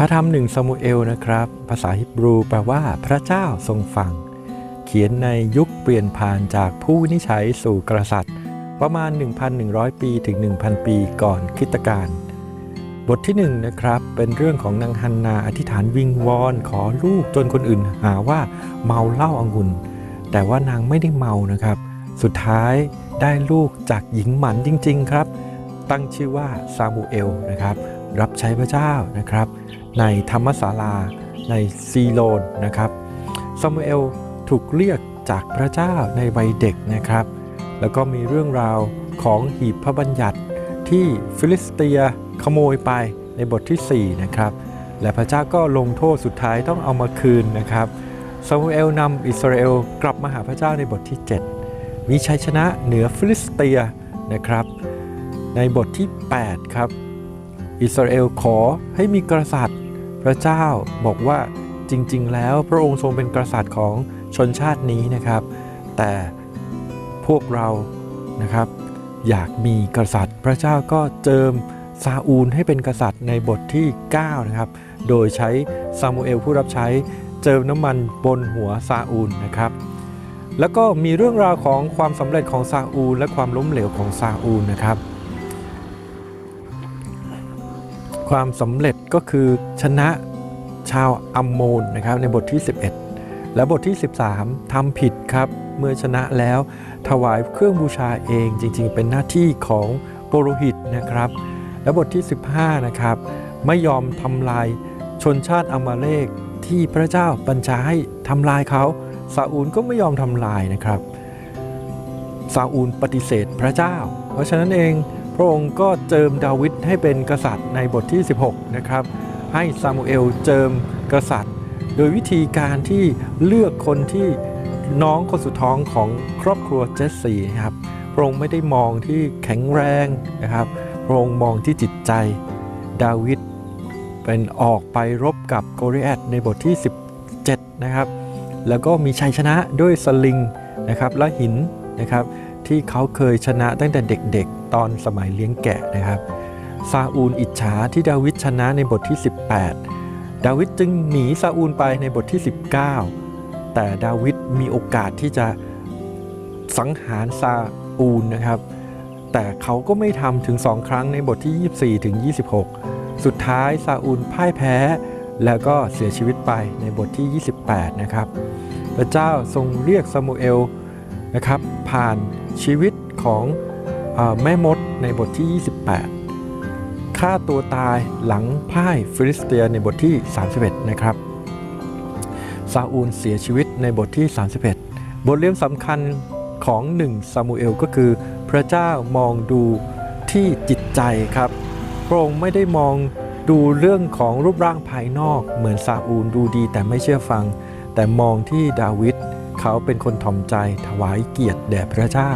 พระธรรมหนึ่งซามูเอลนะครับ ภาษาฮิบรูแปลว่าพระเจ้าทรงฟัง เขียนในยุคเปลี่ยนผ่านจากผู้นิจฉัยสู่กษัตริย์ ประมาณ 1,100 ปีถึง 1,000 ปีก่อนคริสตกาลบทที่1นงนะครับ เป็นเรื่องของนางฮันนาอธิษฐานวิงวอนขอลูกจนคนอื่นหาว่าเมาเหล้าอางุ่น แต่ว่านางไม่ได้เมานะครับ สุดท้ายได้ลูกจากหญิงหมันจริง ๆ ครับ ตั้งชื่อว่าซามูเอลนะครับ รับใช้พระเจ้านะครับ ในธรรมศาลาในซีโลนนะครับซามูเอลถูกเรียกจากพระเจ้าในวัยเด็กนะครับ แล้วก็มีเรื่องราวของหีบพระบัญญัติที่ฟิลิสเตียขโมยไปในบทที่ 4 นะครับ และพระเจ้าก็ลงโทษสุดท้ายต้องเอามาคืนนะครับซามูเอลนำอิสราเอลกลับมาหาพระเจ้าในบทที่ 7 มีชัยชนะเหนือฟิลิสเตียนะครับ ในบทที่ 8 ครับ อิสราเอลขอให้มีกษัตริย์ พระเจ้าบอกว่าจริง ๆ แล้วพระองค์ทรงเป็นกษัตริย์ของชนชาตินี้นะครับ แต่พวกเรานะครับอยากมีกษัตริย์ พระเจ้าก็เจิมซาอูลให้เป็นกษัตริย์ในบทที่ 9 นะครับ โดยใช้ซามูเอลผู้รับใช้เจิมน้ำมันบนหัวซาอูลนะครับ แล้วก็มีเรื่องราวของความสำเร็จของซาอูล และความล้มเหลวของซาอูลนะครับ ความสำเร็จก็คือชนะชาวอัมโมนนะครับในบทที่ 11 และบทที่ 13ทำผิดครับเมื่อชนะแล้วถวายเครื่องบูชาเองจริงๆ เป็นหน้าที่ของโปโรหิตนะครับ และบทที่ 15 นะครับ ไม่ยอมทำลายชนชาติอามาเลกที่พระเจ้าบัญชาให้ทำลายเขาซาอูลก็ไม่ยอมทำลายนะครับซาอูลปฏิเสธพระเจ้า เพราะฉะนั้นเอง พระองค์ก็เจิมดาวิดให้เป็นกษัตริย์ในบทที่ 16 นะครับ ให้ซามูเอลเจิมกษัตริย์ โดยวิธีการที่เลือกคนที่น้องคนสุดท้องของครอบครัวเจสซีนะครับพระองค์ไม่ได้มองที่แข็งแรงนะครับ พระองค์มองที่จิตใจดาวิดเป็นออกไปรบกับโกริแอตในบทที่ 17 นะครับ แล้วก็มีชัยชนะด้วยสลิงนะครับและหินนะครับที่เขาเคยชนะตั้งแต่เด็ก ตอนสมัยเลี้ยงแกะนะครับซาอูลอิจฉาที่ดาวิดชนะในบทที่ 18 ดาวิดจึงหนีซาอูลไปในบทที่ 19 แต่ดาวิดมีโอกาสที่จะสังหารซาอูลนะครับ แต่เขาก็ไม่ทำถึงสองครั้งในบทที่ 24 ถึง 26 สุดท้ายซาอูลพ่ายแพ้ แล้วก็เสียชีวิตไปในบทที่ 28 นะครับ พระเจ้าทรงเรียกซามูเอลนะครับ ผ่านชีวิตของ แม่มดในบทที่ 28ฆ่าตัวตายหลังพ่ายฟิลิสเตียในบทที่ 31 นะครับ ซาอูลเสียชีวิตในบทที่ 31 บทเรียนสำคัญของหนึ่งซามูเอลก็คือ พระเจ้ามองดูที่จิตใจครับพระองค์ไม่ได้มองดูเรื่องของรูปร่างภายนอกเหมือนซาอูลดูดีแต่ไม่เชื่อฟัง แต่มองที่ดาวิดเขาเป็นคนถ่อมใจถวายเกียรติแด่พระเจ้า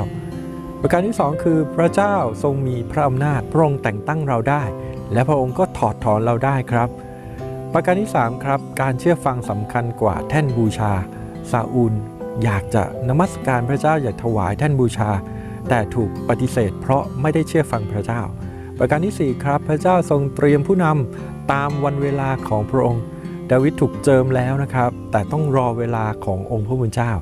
ประการที่สองคือพระเจ้าทรงมีพระอำนาจพระองค์แต่งตั้งเราได้ และพระองค์ก็ถอดถอนเราได้ครับ ประการที่ 3 ครับ การเชื่อฟังสำคัญกว่าแท่นบูชาซาอูลอยากจะนมัสการพระเจ้าอยากถวายแท่นบูชา แต่ถูกปฏิเสธ เพราะไม่ได้เชื่อฟังพระเจ้า ประการที่ 4 ครับ พระเจ้าทรงเตรียมผู้นำตามวันเวลาของพระองค์ ดาวิดถูกเจิมแล้วนะครับ แต่ต้องรอเวลาขององค์พระผู้เป็นเจ้า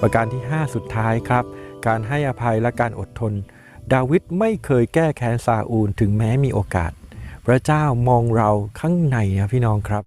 ประการที่ 5 สุดท้ายครับ การให้อภัยและการอดทน ดาวิดไม่เคยแก้แค้นซาอูลถึงแม้มีโอกาส พระเจ้ามองเราข้างในนะพี่น้องครับ